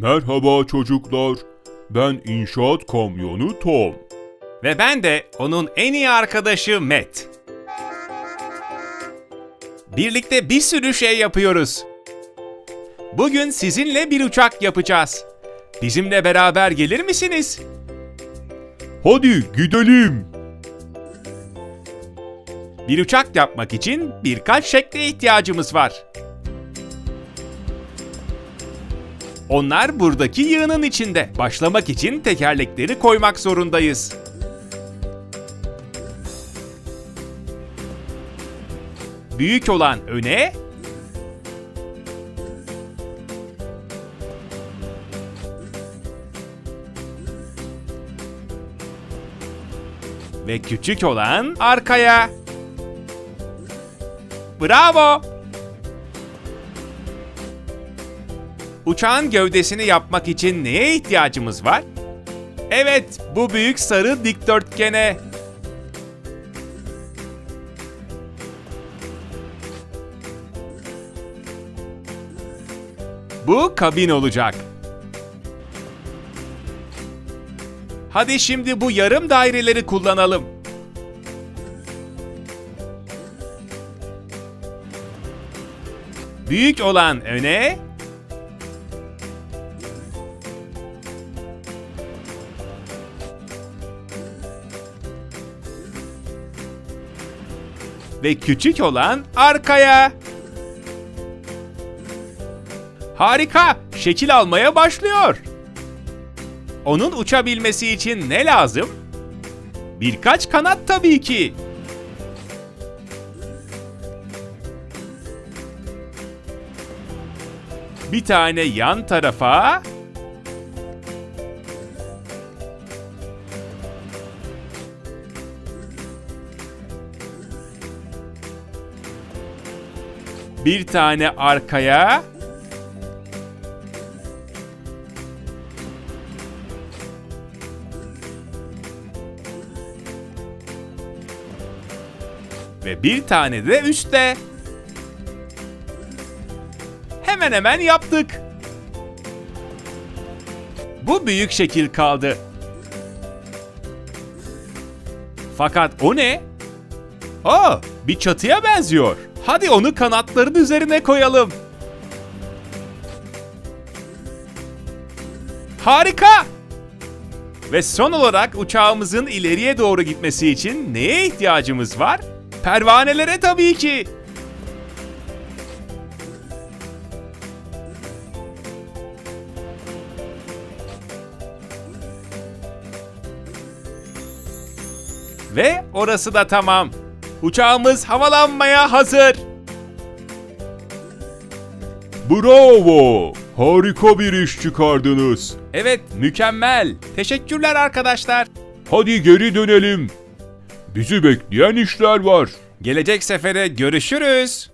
Merhaba çocuklar. Ben inşaat kamyonu Tom. Ve ben de onun en iyi arkadaşı Matt. Birlikte bir sürü şey yapıyoruz. Bugün sizinle bir uçak yapacağız. Bizimle beraber gelir misiniz? Hadi gidelim. Bir uçak yapmak için birkaç şekle ihtiyacımız var. Onlar buradaki yığının içinde. Başlamak için tekerlekleri koymak zorundayız. Büyük olan öne, ve küçük olan arkaya. Bravo! Uçağın gövdesini yapmak için neye ihtiyacımız var? Evet, bu büyük sarı dikdörtgene. Bu kabin olacak. Hadi şimdi bu yarım daireleri kullanalım. Büyük olan öne, ve küçük olan arkaya. Harika, şekil almaya başlıyor. Onun uçabilmesi için ne lazım? Birkaç kanat tabii ki. Bir tane yan tarafa, bir tane arkaya, ve bir tane de üstte. Hemen hemen yaptık. Bu büyük şekil kaldı. Fakat o ne? Aa, bir çatıya benziyor. Hadi onu kanatların üzerine koyalım. Harika! Ve son olarak uçağımızın ileriye doğru gitmesi için neye ihtiyacımız var? Pervanelere tabii ki. Ve orası da tamam. Uçağımız havalanmaya hazır. Bravo. Harika bir iş çıkardınız. Evet, mükemmel. Teşekkürler arkadaşlar. Hadi geri dönelim. Bizi bekleyen işler var. Gelecek sefere görüşürüz.